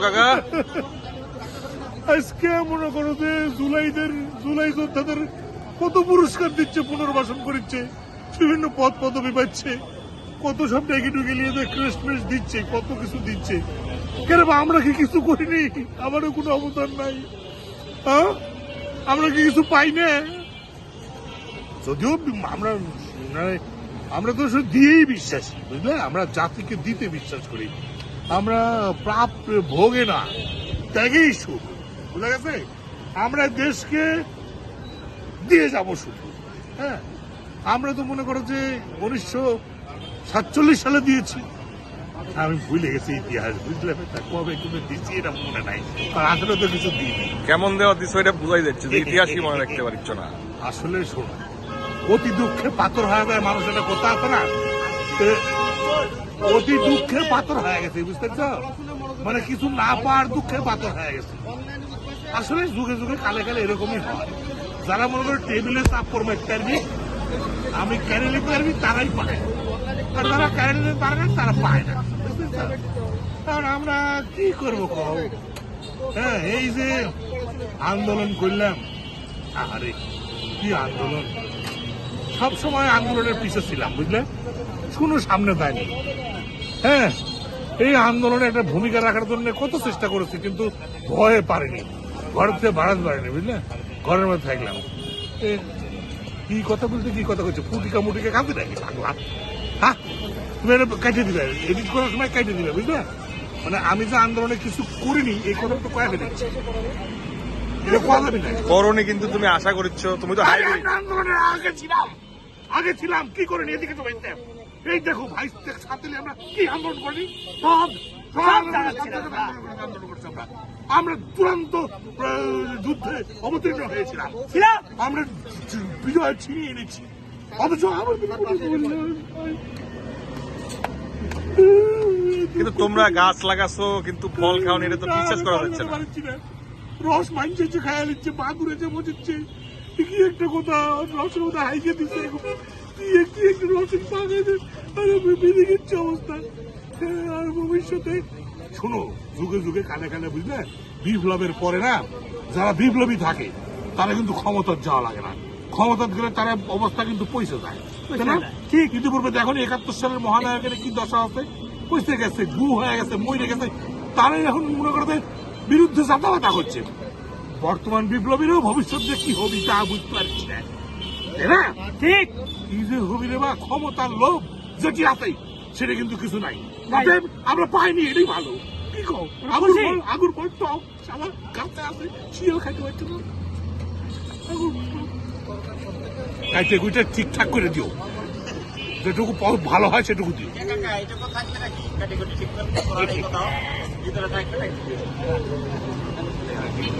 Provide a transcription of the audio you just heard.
কাকা? আজকে মনে করো যে জুলাইদের, জুলাই যোদ্ধাদের কত পুরস্কার দিচ্ছে, পুনর্বাসন করছে বিভিন্ন পদ পদবি পাচ্ছে, কত সব ডেকে নিয়ে দিচ্ছে, কত কিছু দিচ্ছে। কেন আমরা কি কিছু করিনি? আমারও কোনো অবদান নাই। হ্যাঁ? আমরা কি কিছু পাই না? যদিও আমরা আমরা তো শুধু দিয়েই বিশ্বাসী বুঝলে? আমরা জাতিকে দিতে বিশ্বাস করি। আমরা প্রাপ ভোগে না ত্যাগেই সুখ। বুঝা গেছে? আমরা দেশকে দিয়ে যাব শুধু হ্যাঁ? আমরা তো মনে করো যে উনিশশো সাতচল্লিশ সালে দিয়েছি। আমি ভুলে গেছি ইতিহাস বুঝলে? কবে কবে দিচ্ছি এটা মনে নাই। আর আসলে তো কিছু দিইনি। কেমন দেওয়া দিস এটা বুঝাই যাচ্ছে যে ইতিহাসই মনে রাখতে পারছ না। আসলে শোনো অতি দুঃখে পাথর হয়ে যায় মানুষ একটা কথা আছে না? অতি দুঃখে পাথর হয়ে গেছে, বুঝতে মানে কিছু না পাওয়ার দুঃখে পাথর হয়ে গেছে। আসলে যুগে যুগে কালে কালে এরকমই হয়। যারা মনে করে টেবিলে চাপ করবে পারবি আমি ক্যারে নিতে পারবি তারাই পায়। আর যারা ক্যারে নিতে পারে না তারা পায় না? কারণ আমরা কি করব কও? হ্যাঁ এই যে আন্দোলন করলাম আরে কি আন্দোলন? সব সময় আন্দোলনের পিছে ছিলাম, বুঝলে? শুনো সামনে দেয়নি। হ্যাঁ এই আন্দোলনে একটা ভূমিকা রাখার জন্য কত চেষ্টা করেছি, কিন্তু ভয়ে পারিনি। ঘর থেকে বাড়াতে পারিনি বুঝলে? ঘরের মধ্যে থাকলাম। কি কথা বলতে, কি কথা করছে ফুটিকা মুটিকা কাঁদে নাকি, পাগলা? হ্যাঁ তুমি এটা কেটে দিবে এডিট করার সময় কেটে দিবে, বুঝলে? মানে আমি যে আন্দোলনে কিছু করিনি, এই কথা তো কয়ে দিচ্ছি। করনি কিন্তু তুমি আশা করছ তুমি তো আন্দোলনের আগে ছিলাম। আগে ছিলাম কি করে নিয়ে এদিকে তো এই দেখো ভাই সাথে আমরা কি আন্দোলন করি? সব করছি আমরা। আমরা চূড়ান্ত যুদ্ধে অবতীর্ণ হয়েছিলাম। আমরা বিজয় ছিনিয়ে এনেছি। অথচ কিন্তু তোমরা গাছ লাগাছো কিন্তু ফল খাওনি এটা তো বিশ্বাস করা যাচ্ছে না। রস মানছে খায়া নিচ্ছে মা দূরেছে বোঝাচ্ছে কি একটা কথা রসের মধ্যে হাইকে দিচ্ছে কি একটি একটু রসের পাকাইছে আর বেঁধে গেছে অবস্থা। হ্যাঁ, আর ভবিষ্যতে? শোনো যুগে যুগে কানে কানে বুঝলে বিপ্লবের পরে না যারা বিপ্লবী থাকে তারা কিন্তু ক্ষমতার যাওয়া লাগে না। ক্ষমতার গেলে তারা অবস্থা কিন্তু পয়সা যায়? ঠিক। ইতিপূর্বে দেখো একাত্তর সালের মহানায়কের কি দশা আছে? পয়সা গেছে গু হয়ে গেছে মরে গেছে। তারাই এখন মনে করতে বিরুদ্ধে যাতায়াতা করছে বর্তমান বিপ্লবীরও ভবিষ্যৎ যে কি হবি তা বুঝতে পারছি না। তাই না? ঠিক। কি যে হবি রে বা ক্ষমতার লোভ যেটি আছে সেটা কিন্তু কিছু নাই। অতএব আমরা পাইনি এটাই ভালো। কি কও? আগুর ফল আগুর টক সারা গাছে আছে শিয়াল খাইতে পারছে না। আগুর। কাইতে কুইটা ঠিকঠাক করে দিও। যেটুকু ভালো হয় সেটুকু দিও। ঠিক